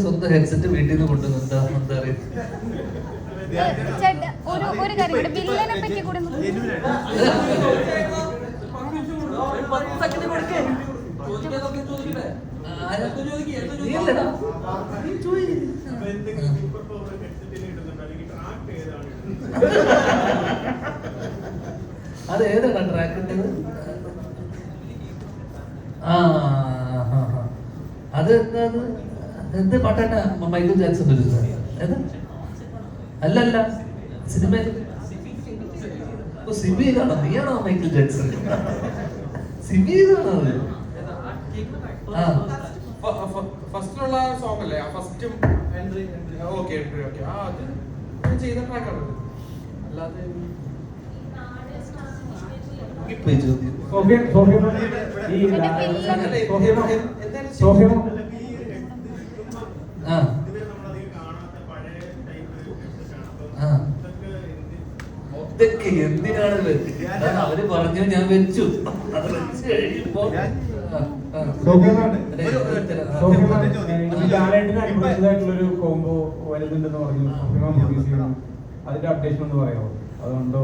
സ്വന്തം ഹെഡ്സെറ്റ് വീട്ടിൽ നിന്ന് കൊണ്ടുവന്നു എന്താ. അത് ഏതാണ് ട്രാക്ക് ആ. അത് എന്താ എന്ത് തന്നെ മൈക്കിൾ ജാക്സൺ ഏത് അല്ലല്ല സിനിമ സിബി സിബിയിലാണോ നീയാണോ മൈക്കിൾ ജാക്സൺ സിബിയിലാണോ അത് ആ ഫസ്റ്റിലുള്ള സോങ് അല്ലേ ആ എൻട്രി ഓക്കെ ഓക്കെ ആ അത് ഞാൻ ചെയ്ത ട്രാക്കാണ് അല്ലാതെ ഈ ചോദ്യം സോഫിയ സോഫിയ ഈ ചേട്ടാ, വില്ലൻ അല്ല, സോഫിയ എന്തായാലും സോഫിയ ആ ആ ഇതൊക്കെ എന്തിനാണ് അവർ പറഞ്ഞു ഞാൻ വെച്ചു. അത് വെച്ച് കഴിയുമ്പോ അനുഭവിച്ചതായിട്ടുള്ളൊരു കോംബോ വലുതുണ്ടെന്ന് പറഞ്ഞു. അതിന്റെ അപ്ഡേഷൻ ഒന്ന് പറയാമോ? അതുണ്ടോ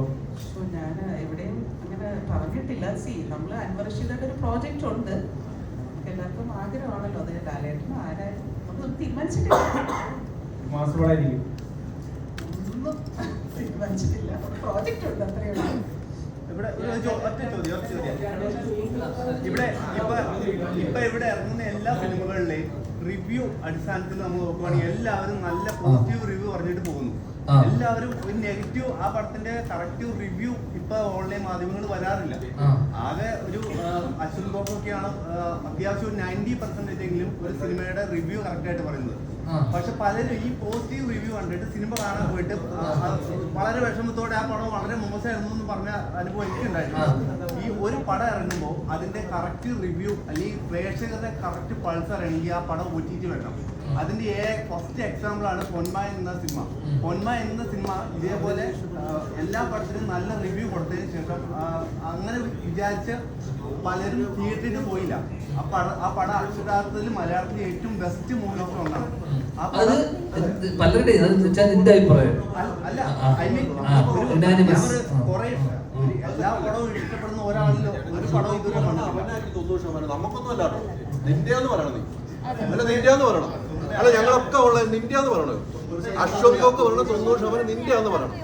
ഞാൻ എവിടെയും അങ്ങനെ പറഞ്ഞിട്ടില്ല. സി നമ്മൾ അൻവർഷിതയുടെ ഒരു പ്രോജക്റ്റ് ഉണ്ട്. എല്ലാവർക്കും ആഗ്രഹമാണല്ലോ അത്. ലാലേട്ടനും ആരായാലും നമ്മൾ തീരുമാനിച്ചിട്ടില്ല. മാസങ്ങളായിരിക്കും തീരുമാനിച്ചിട്ടില്ല പ്രോജക്റ്റ് ഉണ്ട് അത്രയേ ഉള്ളൂ. ഇവിടെ ഒറ്റ ചോദ്യം ഒറ്റ ചോദ്യം. ഇവിടെ ഇപ്പൊ ഇപ്പൊ ഇവിടെ ഇറങ്ങുന്ന എല്ലാ സിനിമകളിലെയും റിവ്യൂ അടിസ്ഥാനത്തിൽ നമ്മൾ നോക്കുവാണെങ്കിൽ എല്ലാവരും നല്ല പോസിറ്റീവ് റിവ്യൂ പറഞ്ഞിട്ട് പോകുന്നു. എല്ലാവരും ഒരു നെഗറ്റീവ് ആ പടത്തിന്റെ കറക്റ്റീവ് റിവ്യൂ ഇപ്പൊ ഓൺലൈൻ മാധ്യമങ്ങൾ വരാറില്ല. ആകെ ഒരു അശ്വിൻ ഗോപ്പൊക്കെയാണ് അത്യാവശ്യം ഒരു നയന്റി പെർസെന്റേജ് എങ്കിലും ഒരു സിനിമയുടെ റിവ്യൂ കറക്റ്റ് ആയിട്ട് പറയുന്നത്. പക്ഷെ പലരും ഈ പോസിറ്റീവ് റിവ്യൂ കണ്ടിട്ട് സിനിമ കാണാൻ പോയിട്ട് വളരെ വിഷമത്തോടെ ആ പടം വളരെ മോശമായിരുന്നു എന്ന് പറഞ്ഞ അനുഭവം എനിക്കുണ്ടായിരുന്നു ഈ ഒരു പടം ഇറങ്ങുമ്പോൾ അതിന്റെ കറക്റ്റ് റിവ്യൂ അല്ലെങ്കിൽ പ്രേക്ഷകരുടെ കറക്റ്റ് പൾസ് അറിയണമെങ്കിൽ ആ പടം ഒറ്റിയിട്ട് വരണം അതിന്റെ ഫസ്റ്റ് എക്സാമ്പിൾ ആണ് പൊന്മ എന്ന സിനിമ. പൊന്മ എന്ന സിനിമ ഇതേപോലെ എല്ലാ പടത്തിനും നല്ല റിവ്യൂ കൊടുത്തതിന് ശേഷം അങ്ങനെ വിചാരിച്ച് പലരും തിയേറ്ററിന് പോയില്ല. ആ പടം ആ പടം അക്ഷരാർത്ഥത്തിൽ മലയാളത്തിലെ ഏറ്റവും ബെസ്റ്റ് മൂവി ഓഫ് ഒന്നാണ് അത് പലരുടെ നിന്റെ അഭിപ്രായം. അല്ല- ഐ മീൻ. കുറേ എല്ലാ പടവും ഇഷ്ടപ്പെടുന്ന ഒരാളിലോ ഒരു പടം ഇതുവരെ തൊണ്ണൂറ് ശതമാനം. നമുക്കൊന്നും അല്ലാട്ടോ. നിന്റെ നിന്റെയാന്ന് പറയണം നീ. അല്ല നിന്റെയാന്ന് പറയണം. അല്ല ഞങ്ങളൊക്കെ ഉള്ള നിന്റെയാന്ന് പറയണത്. അശ്വത്തൊക്കെ പറയണത് തൊണ്ണൂറ് ശതമാനം പറയണം.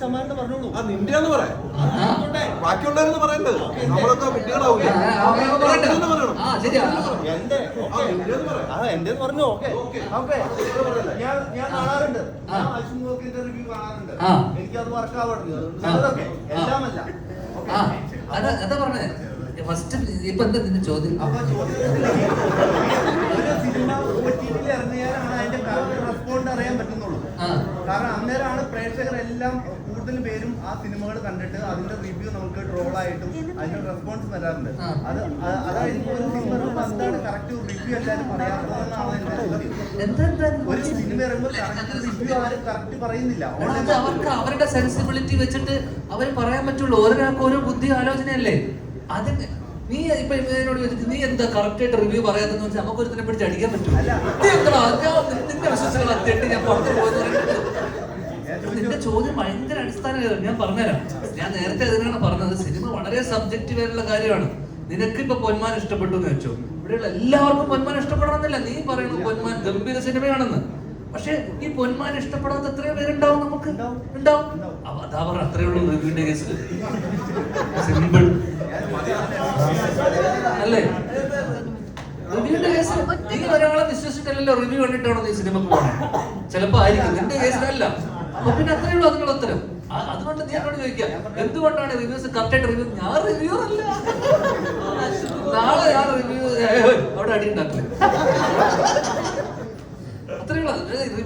ശതമാനം പറഞ്ഞോളൂ. ആ നിന്റെയാന്ന് പറയാം. പറയണ്ടത്. നമ്മളൊക്കെ എന്റെ പറഞ്ഞു ഞാൻ ഞാൻ കാണാറുണ്ട്. റിവ്യൂ കാണാറുണ്ട്. എനിക്കത്. എല്ലാമല്ല അതാ ഫസ്റ്റ് ഇപ്പൊ എന്താ നിന്റെ ചോദ്യം. കാരണം അന്നേരമാണ് പ്രേക്ഷകരെല്ലാം കൂടുതൽ പേരും ആ സിനിമകൾ കണ്ടിട്ട് അതിന്റെ റിവ്യൂ നമുക്ക് ട്രോൾ ആയിട്ടും അതിന്റെ റെസ്പോൺസ് തരാറുണ്ട് അത് അത് അതായത് ഒരു സിനിമ എന്താണ് കറക്റ്റ് റിവ്യൂ എല്ലാവരും പറയാറുള്ളതെന്നാണ് എന്റെ ചോദ്യം ഒരു സിനിമ ഇറങ്ങുമ്പോൾ കറക്റ്റ് റിവ്യൂ ആരും കറക്റ്റ് പറയുന്നില്ല. അവർക്ക് അവരുടെ സെൻസിബിലിറ്റി വെച്ചിട്ട് അവർ പറയാൻ പറ്റുള്ളൂ. ഓരോരാൾക്ക് ഓരോ ബുദ്ധി ആലോചനയല്ലേ? അത് നീ ഇപ്പൊ എന്നോട് ചോദിച്ചു നീ എന്താ കറക്റ്റ് ആയിട്ട് റിവ്യൂ പറയാത്തെന്ന് വെച്ചാൽ നമുക്ക് ഒരുത്തിനെ പിടിച്ച് അടിക്കാൻ പറ്റും നിന്റെ വിശ്വസികൾ ഞാൻ പുറത്തു നിന്റെ ചോദ്യം ഭയങ്കര അടിസ്ഥാനമായിരുന്നു ഞാൻ പറഞ്ഞുതരാം. ഞാൻ നേരത്തെ അതിനാണ് പറഞ്ഞത്. സിനിമ വളരെ സബ്ജക്റ്റീവ് ആയിട്ടുള്ള കാര്യമാണ്. നിനക്ക് ഇപ്പൊ പൊന്മാൻ ഇഷ്ടപ്പെട്ടു എന്ന് വെച്ചോ? ഇവിടെയുള്ള എല്ലാവർക്കും പൊന്മാൻ ഇഷ്ടപ്പെടണമെന്നില്ല. നീ പറയുന്നു പൊന്മാൻ ഗംഭീര സിനിമയാണെന്ന്. പക്ഷെ ഈ പൊന്മാൻ ഇഷ്ടപ്പെടാത്ത എത്രയോ പേരുണ്ടാവും നമുക്ക്. ഉണ്ടാവും. അതാ പറ അത്രേ ഉള്ളൂ റിവ്യൂന്റെ കേസ്. സിമ്പിൾ അല്ലേ? നീ ഒരാളെ വിശ്വസിച്ചിട്ടല്ലോ റിവ്യൂ കണ്ടിട്ടാണോ നീ സിനിമ പോകണേ ചിലപ്പോ ആയിരിക്കും. നിന്റെ കേസിലല്ല. അപ്പൊ പിന്നെ അത്രേ ഉള്ളൂ അതിനുള്ള ഉത്തരം. അതുകൊണ്ട് നീ എന്നോട് ചോദിക്കാം എന്തുകൊണ്ടാണ് റിവ്യൂസ് കറക്റ്റ് ആയിട്ട് റിവ്യൂ ഞാൻ റിവ്യൂ അല്ല. നാളെ ഞാൻ റിവ്യൂ അവിടെ അടി ഉണ്ടാക്കില്ല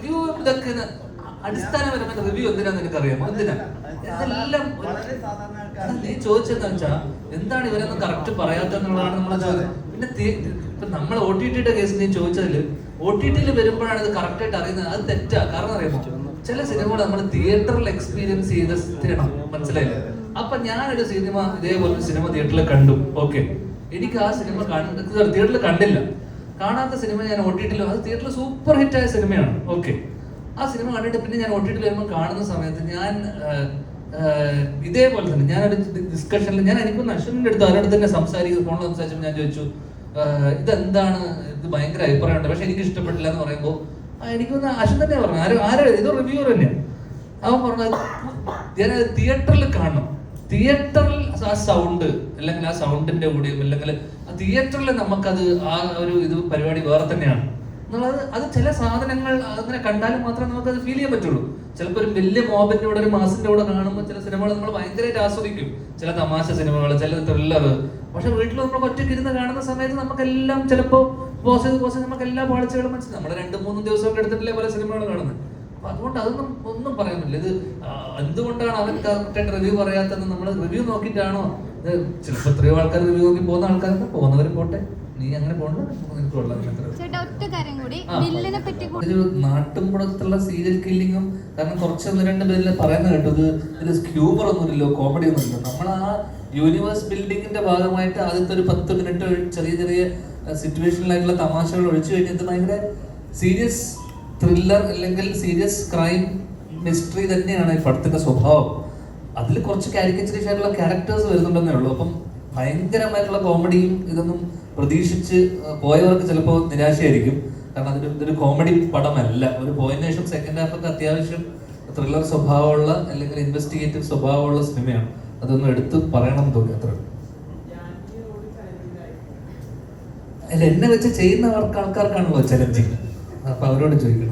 റിവ്യൂ ഇതൊക്കെ ന- അടിസ്ഥാനപരമായ റിവ്യൂ എന്തിനാന്ന് നിനക്കറിയാമോ? എന്തിനാ? ഇതെല്ലാം നീ ചോദിച്ചെന്ന് വെച്ചാ എന്താണ് ഇവരൊന്നും കറക്റ്റ് പറയാത്തെന്നുള്ളതാണ് നമ്മളെ ചോദ്യം പിന്നെ ഇപ്പൊ നമ്മൾ ഒ ടി ടിയുടെ കേസ് നീ ചോദിച്ചതിൽ ഒ ടി ടിയിൽ വരുമ്പോഴാണ് ഇത് കറക്റ്റ് ആയിട്ട് അറിയുന്നത്. അത് തെറ്റാ. കാരണം അറിയാമോ? ചില സിനിമകൾ നമ്മൾ തിയേറ്ററിൽ എക്സ്പീരിയൻസ് ചെയ്ത സ്ഥിരം മനസ്സിലായില്ലേ? അപ്പൊ ഞാനൊരു സിനിമ ഇതേപോലെ സിനിമ തിയേറ്ററിൽ കണ്ടു. ഓക്കെ എനിക്ക് ആ സിനിമ തിയേറ്ററിൽ കണ്ടില്ല. കാണാത്ത സിനിമ ഞാൻ ഒ അത് തിയേറ്ററിൽ സൂപ്പർ ഹിറ്റായ സിനിമയാണ്. ഓക്കെ ആ സിനിമ കണ്ടിട്ട് പിന്നെ ഞാൻ ഒ വരുമ്പോൾ കാണുന്ന സമയത്ത് ഞാൻ ഇതേപോലെ തന്നെ ഞാനൊരു ഡിസ്കഷനിൽ ഞാൻ എനിക്കൊന്ന് അശ്വിന്റെ അടുത്ത് അവരുടെ തന്നെ സംസാരിക്കുന്നത് ഫോണിൽ സംസാരിച്ചപ്പോൾ ഞാൻ ചോദിച്ചു ഇതെന്താണ്? ഇത് ഭയങ്കര അഭിപ്രായമുണ്ട്. പക്ഷെ എനിക്ക് ഇഷ്ടപ്പെട്ടില്ല എന്ന് പറയുമ്പോൾ എനിക്കൊന്ന് അശ്വിൻ തന്നെ പറഞ്ഞു ആരും ആരും ഇത് റിവ്യൂർ തന്നെയാണ് അവൻ പറഞ്ഞത് ഞാൻ തിയേറ്ററിൽ കാണണം. തിയേറ്ററിൽ ആ സൗണ്ട് അല്ലെങ്കിൽ ആ സൗണ്ടിന്റെ കൂടെയും അല്ലെങ്കിൽ ആ തിയേറ്ററിൽ നമുക്കത് ആ ഒരു ഇത് പരിപാടി വേറെ തന്നെയാണ്. എന്നുള്ളത് അത് ചില സാധനങ്ങൾ അങ്ങനെ കണ്ടാലും മാത്രമേ നമുക്ക് അത് ഫീൽ ചെയ്യാൻ പറ്റുള്ളൂ. ചിലപ്പോൾ ഒരു വലിയ മോബിന്റെ കൂടെ ഒരു മാസിന്റെ കൂടെ കാണുമ്പോൾ ചില സിനിമകൾ നമ്മൾ ഭയങ്കരമായിട്ട് ആസ്വദിക്കും. ചില തമാശ സിനിമകൾ ചില ത്രില്ലർ പക്ഷെ വീട്ടിൽ നമ്മൾ ഒറ്റയ്ക്ക് ഇരുന്ന് കാണുന്ന സമയത്ത് നമുക്കെല്ലാം ചിലപ്പോൾ പോസ് ചെയ്ത് പോസ് നമുക്ക് എല്ലാ പാളിച്ചകളും മനസ്സിലാവും. നമ്മൾ രണ്ട് മൂന്ന് ദിവസമൊക്കെ എടുത്തിട്ടില്ലേ പല സിനിമകൾ കാണുന്നത് അതുകൊണ്ട് അതൊന്നും ഒന്നും പറയുന്നില്ല ഇത് എന്തുകൊണ്ടാണ് അവൻ കറക്റ്റായിട്ട് റിവ്യൂ പറയാത്തത്? നമ്മൾ റിവ്യൂ നോക്കിയിട്ടാണോ? ഇത് ചിലപ്പോൾ എത്രയോ ആൾക്കാർ റിവ്യൂ നോക്കി പോകുന്ന ആൾക്കാർക്ക് പോകുന്നവരും പോട്ടെ. നീ അങ്ങനെ ഒരു- ഒരു നാട്ടിൻപുറത്തുള്ള സീരിയൽ കില്ലിങ്ങും കാരണം കുറച്ച് ഒന്ന് രണ്ട് പേരിൽ പറയുന്ന കേട്ടത് ഇത് ഹ്യൂമർ ഒന്നുമില്ലല്ലോ കോമഡി ഒന്നുമില്ല നമ്മൾ ആ യൂണിവേഴ്സ് ബിൽഡിങ്ങിന്റെ ഭാഗമായിട്ട് ആദ്യത്തെ ഒരു പത്ത് മിനിറ്റ് ചെറിയ ചെറിയ സിറ്റുവേഷനിലായിട്ടുള്ള തമാശകൾ ഒഴിച്ചു കഴിഞ്ഞിട്ട് ഭയങ്കര സീരിയസ് ത്രില്ലർ അല്ലെങ്കിൽ സീരിയസ് ക്രൈം മിസ്റ്ററി തന്നെയാണ് ഈ പടത്തിന്റെ സ്വഭാവം. അതിൽ കുറച്ച് കാരിക്കച്ചറീസ് ആയിട്ടുള്ള ക്യാരക്ടേഴ്സ് വരുന്നുണ്ടെന്നേ ഉള്ളൂ. അപ്പം ഭയങ്കരമായിട്ടുള്ള കോമഡിയും ഇതൊന്നും പ്രതീക്ഷിച്ച് പോയവർക്ക് ചിലപ്പോൾ നിരാശയായിരിക്കും. കാരണം അതൊരു ഇതൊരു കോമഡി പടമല്ല. ഒരു പോയിന്റ് ശേഷം സെക്കൻഡ് ഹാഫൊക്കെ അത്യാവശ്യം ത്രില്ലർ സ്വഭാവമുള്ള അല്ലെങ്കിൽ ഇൻവെസ്റ്റിഗേറ്റീവ് സ്വഭാവമുള്ള സിനിമയാണ് അതൊന്നും എടുത്ത് പറയണം തോന്നി അത്ര അല്ല എന്നെ വെച്ച് ചെയ്യുന്നവർക്ക് ആൾക്കാർക്കാണല്ലോ ചലഞ്ചിങ് അപ്പൊ അവരോട് ചോദിക്കണം.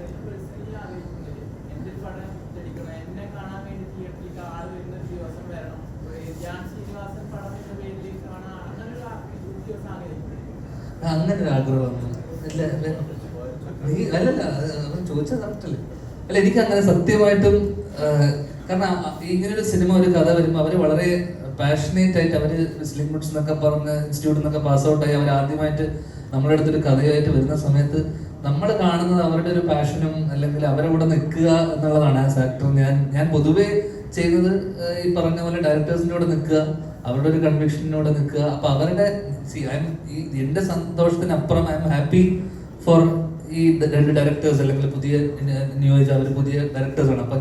അങ്ങനെ ആഗ്രഹം അല്ലല്ല അവൻ അല്ല? എനിക്ക് അങ്ങനെ സത്യമായിട്ടും കാരണം ഇങ്ങനെ ഒരു സിനിമ ഒരു കഥ വരുമ്പോൾ അവർ വളരെ പാഷനേറ്റ് ആയിട്ട് അവർ മുസ്ലിം ഗുഡ്സ് എന്നൊക്കെ പറഞ്ഞ് ഇൻസ്റ്റിറ്റ്യൂട്ടിൽ നിന്നൊക്കെ പാസ് ഔട്ട് ആയി അവർ ആദ്യമായിട്ട് നമ്മുടെ അടുത്തൊരു കഥയായിട്ട് വരുന്ന സമയത്ത് നമ്മൾ കാണുന്നത് അവരുടെ ഒരു പാഷനും അല്ലെങ്കിൽ അവരെ കൂടെ നിൽക്കുക എന്നുള്ളതാണ് ആസ് ആക്ടർ ഞാൻ ഞാൻ പൊതുവേ ചെയ്യുന്നത് ഈ പറഞ്ഞ പോലെ ഡയറക്ടേഴ്സിന്റെ കൂടെ നിൽക്കുക അവരുടെ ഒരു കൺവിക്ഷനോട് നിൽക്കുക. അപ്പൊ അവരുടെ എന്റെ സന്തോഷത്തിനപ്പുറം ഐ എം ഹാപ്പി ഫോർ ഈ രണ്ട് ഡയറക്ടേഴ്സ് അല്ലെങ്കിൽ പുതിയ നിയോജിച്ച അവർ പുതിയ ഡയറക്ടേഴ്സ് ആണ്. അപ്പൊ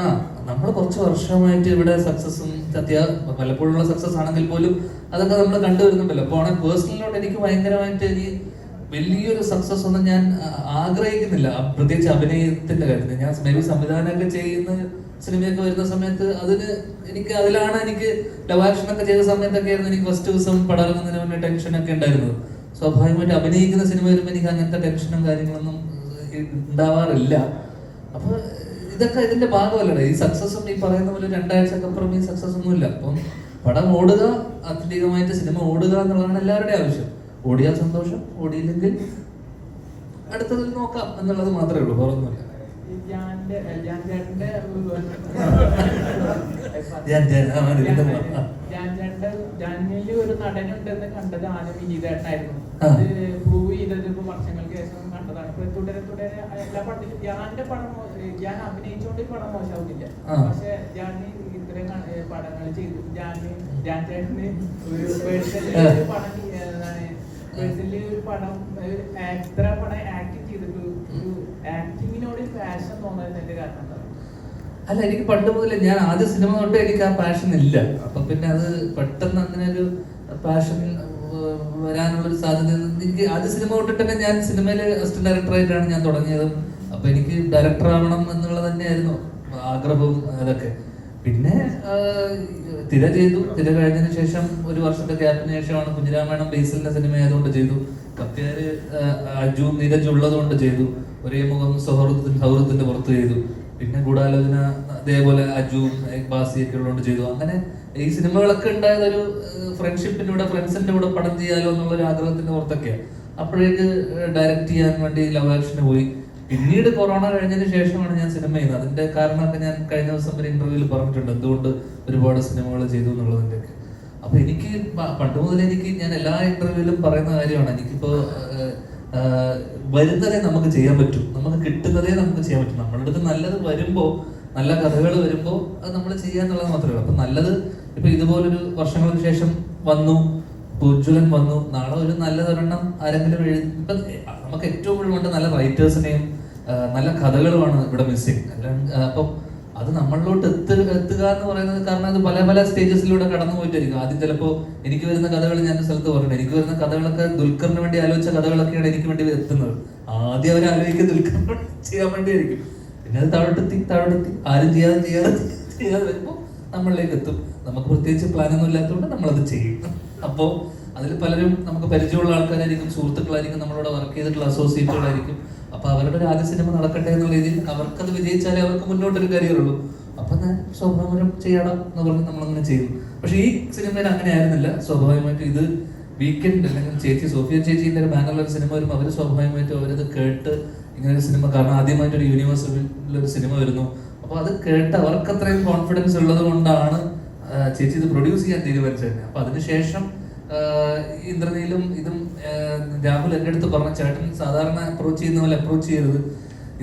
ആ നമ്മൾ കുറച്ച് വർഷമായിട്ട് ഇവിടെ സക്സസും സത്യ പലപ്പോഴുള്ള സക്സസ് ആണെങ്കിൽ പോലും അതൊക്കെ നമ്മൾ കണ്ടുവരുന്നുണ്ടല്ലോ അപ്പോൾ ആണെങ്കിൽ പേഴ്സണലിനോട് എനിക്ക് ഭയങ്കരമായിട്ട് ഈ വലിയൊരു സക്സസ് ഒന്നും ഞാൻ ആഗ്രഹിക്കുന്നില്ല. പ്രത്യേകിച്ച് അഭിനയത്തിന്റെ കാര്യത്തിൽ. ഞാൻ മേ സംവിധാനമൊക്കെ ചെയ്യുന്ന സിനിമയൊക്കെ വരുന്ന സമയത്ത് അതിന് എനിക്ക് അതിലാണ് എനിക്ക് ഡവാക്ഷൻ ഒക്കെ ചെയ്ത സമയത്തൊക്കെ ആയിരുന്നു എനിക്ക് ഫസ്റ്റ് ദിവസം പടം ഇറങ്ങുന്നതിന് ടെൻഷൻ ഒക്കെ ഉണ്ടായിരുന്നത്. സ്വാഭാവികമായിട്ട് അഭിനയിക്കുന്ന സിനിമ വരുമ്പോൾ എനിക്ക് അങ്ങനത്തെ ടെൻഷനും കാര്യങ്ങളൊന്നും ഉണ്ടാവാറില്ല. അപ്പൊ ഇതൊക്കെ ഇതിന്റെ ഭാഗമല്ലേ ഈ സക്സസ്സും ഈ പറയുന്ന പോലെ രണ്ടാഴ്ചക്ക് അപ്പുറം ഈ സക്സസ് ഒന്നുമില്ല. അപ്പം പടം ഓടുക ആത്യന്തികമായിട്ട് സിനിമ ഓടുക എന്നുള്ളതാണ് എല്ലാവരുടെയും ആവശ്യം. ഓടിയാൽ സന്തോഷം ഓടിയില്ലെങ്കിൽ അടുത്തതിൽ നോക്കാം എന്നുള്ളത് മാത്രമേ ഉള്ളൂ വേറൊന്നുമില്ല. ജാനിൽ ഒരു നടനുണ്ടെന്ന് കണ്ടത് ആന വിനീതേട്ടനായിരുന്നു. അത് പ്രൂവ് ചെയ്തത് ഇപ്പൊ വർഷങ്ങൾക്ക് ശേഷം കണ്ടതാണ്. ഇപ്പൊ തുടരെ തുടരെ എല്ലാ പടത്തിലും ഞാന്റെ പടം ഞാൻ അഭിനയിച്ചുകൊണ്ട് ഈ പടം മോശമാവുന്നില്ല. പക്ഷെ ഞാൻ ഇത്രയും പടങ്ങൾ ചെയ്തു. ഞാൻ ഞാൻ ഒരു പേഴ്സണലി ഒരു പടം പേഴ്സണലി ഒരു പടം എത്ര പടം ആക്ടിങ്ങിനോട് അല്ല എനിക്ക് പണ്ട് മുതലേ ഞാൻ ആദ്യ സിനിമ തൊട്ട് എനിക്ക് ആ പാഷൻ ഇല്ല അപ്പൊ പിന്നെ അത് പെട്ടെന്ന് അങ്ങനെ ഒരു പാഷൻ വരാനുള്ള ഒരു സാധ്യത എനിക്ക് ആദ്യ സിനിമ തൊട്ടിട്ട് തന്നെ ഞാൻ സിനിമയിലെ അസിസ്റ്റന്റ് ഡയറക്ടറായിട്ടാണ് ഞാൻ തുടങ്ങിയത്. അപ്പൊ എനിക്ക് ഡയറക്ടർ ആവണം എന്നുള്ളത് തന്നെയായിരുന്നു ആഗ്രഹവും അതൊക്കെ. പിന്നെ തിര ചെയ്തു. തിര കഴിഞ്ഞതിന് ശേഷം ഒരു വർഷത്തെ ഗ്യാപ്പിന് ശേഷമാണ് കുഞ്ഞിരാമായണം ബേസിലിന്റെ സിനിമ ആയതുകൊണ്ട് ചെയ്തു കത്തിയാര് അജു നീരജ് ഉള്ളതുകൊണ്ട് ചെയ്തു. ഒരേ മുഖം സൗഹൃദ സൗഹൃദത്തിന്റെ പുറത്ത് ചെയ്തു. പിന്നെ ഗൂഢാലോചന അതേപോലെ അജു ബാസിയൊക്കെ ഉള്ളതുകൊണ്ട് ചെയ്തു. അങ്ങനെ ഈ സിനിമകളൊക്കെ ഉണ്ടായത് ഒരു ഫ്രണ്ട്ഷിപ്പിന്റെ കൂടെ ഫ്രണ്ട്സിന്റെ കൂടെ പടം ചെയ്യാലോ എന്നുള്ള ഒരു ആഗ്രഹത്തിന്റെ പുറത്തൊക്കെയാണ് അപ്പോഴേക്ക് ഡയറക്റ്റ് ചെയ്യാൻ വേണ്ടി ലവ് ആക്ഷന് പോയി. പിന്നീട് കൊറോണ കഴിഞ്ഞതിന് ശേഷമാണ് ഞാൻ സിനിമ ചെയ്യുന്നത്. അതിന്റെ കാരണമൊക്കെ ഞാൻ കഴിഞ്ഞ ദിവസം ഒരു ഇന്റർവ്യൂവിൽ പറഞ്ഞിട്ടുണ്ട്. എന്തുകൊണ്ട് ഒരുപാട് സിനിമകൾ ചെയ്തു എന്നുള്ളതിന്റെ ഒക്കെ. അപ്പൊ എനിക്ക് പണ്ട് മുതൽ എനിക്ക് ഞാൻ എല്ലാ ഇന്റർവ്യൂവിലും പറയുന്ന കാര്യമാണ്. എനിക്കിപ്പോ വരുന്നതേ നമുക്ക് ചെയ്യാൻ പറ്റും. നമുക്ക് കിട്ടുന്നതേ നമുക്ക് ചെയ്യാൻ പറ്റും. നമ്മളുടെ അടുത്ത് നല്ലത് വരുമ്പോൾ നല്ല കഥകൾ വരുമ്പോൾ അത് നമ്മൾ ചെയ്യാന്നുള്ളത് മാത്രമേ ഉള്ളൂ. അപ്പം നല്ലത് ഇപ്പൊ ഇതുപോലൊരു വർഷങ്ങൾക്ക് ശേഷം വന്നു ഉജ്ജ്വലൻ വന്നു നാളെ ഒരു നല്ലതൊരെണ്ണം ആരെങ്കിലും എഴുതി ഇപ്പൊ നമുക്ക് ഏറ്റവും കൂടുതൽ വേണ്ട നല്ല റൈറ്റേഴ്സിനെയും നല്ല കഥകളുമാണ് ഇവിടെ മിസ്സിങ് അപ്പം അത് നമ്മളിലോട്ട് എത്തു എത്തുക എന്ന് പറയുന്നത് കാരണം അത് പല പല സ്റ്റേജസിലൂടെ കടന്നു പോയിട്ടായിരിക്കും. ആദ്യം ചിലപ്പോൾ എനിക്ക് വരുന്ന കഥകൾ ഞാൻ സ്ഥലത്ത് പറഞ്ഞു. എനിക്ക് വരുന്ന കഥകളൊക്കെ ദുൽഖറിന് വേണ്ടി ആലോചിച്ച കഥകളൊക്കെയാണ് എനിക്ക് വേണ്ടി എത്തുന്നത്. ആദ്യം അവർ ആലോചിക്കുക ദുൽഖറിന് ചെയ്യാൻ വേണ്ടിയായിരിക്കും. പിന്നെ അത് താഴോട്ടെത്തി താഴോട്ടെത്തി ആരും ചെയ്യാതെ ചെയ്യാതെ ചെയ്യാതെ വരുമ്പോൾ നമ്മളിലേക്ക് എത്തും. നമുക്ക് പ്രത്യേകിച്ച് പ്ലാനൊന്നും ഇല്ലാത്തതുകൊണ്ട് നമ്മളത് ചെയ്യും. അപ്പോൾ അതിൽ പലരും നമുക്ക് പരിചയമുള്ള ആൾക്കാരായിരിക്കും സുഹൃത്തുക്കളായിരിക്കും നമ്മളോട് വർക്ക് ചെയ്തിട്ടുള്ള അസോസിയേറ്റുകളായിരിക്കും അപ്പൊ അവരുടെ ഒരു ആദ്യ സിനിമ നടക്കട്ടെ എന്നുള്ള രീതിയിൽ അവർക്കത് വിജയിച്ചാലേ അവർക്ക് മുന്നോട്ടൊരു കരിയർ ഉള്ളൂ. അപ്പൊ ഞാൻ സ്വാഭാവികം ചെയ്യണം എന്ന് പറഞ്ഞ് നമ്മളങ്ങനെ ചെയ്തു പക്ഷെ ഈ സിനിമയിൽ അങ്ങനെ ആയിരുന്നില്ല. സ്വാഭാവികമായിട്ടും ഇത് വീക്കെൻഡ് അല്ലെങ്കിൽ ചേച്ചി സോഫിയ ചേച്ചിന്റെ ഒരു ബാംഗ്ലൂർ സിനിമ വരുമ്പോൾ അവർ സ്വാഭാവികമായിട്ടും അവരത് കേട്ട് ഇങ്ങനെ ഒരു സിനിമ കാരണം ആദ്യമായിട്ട് ഒരു യൂണിവേഴ്സിൽ ഒരു സിനിമ വരുന്നു. അപ്പൊ അത് കേട്ട് അവർക്ക് അത്രയും കോൺഫിഡൻസ് ഉള്ളത് കൊണ്ടാണ് ചേച്ചി ഇത് പ്രൊഡ്യൂസ് ചെയ്യാൻ തീരുമാനിച്ചത്. അപ്പൊ അതിനുശേഷം ഇന്ദ്രനീലും ഇതും രാഹുൽ എന്റെ അടുത്ത് പറഞ്ഞ ചേട്ടൻ സാധാരണ അപ്രോച്ച് ചെയ്യുന്ന പോലെ അപ്രോച്ച് ചെയ്യരുത്.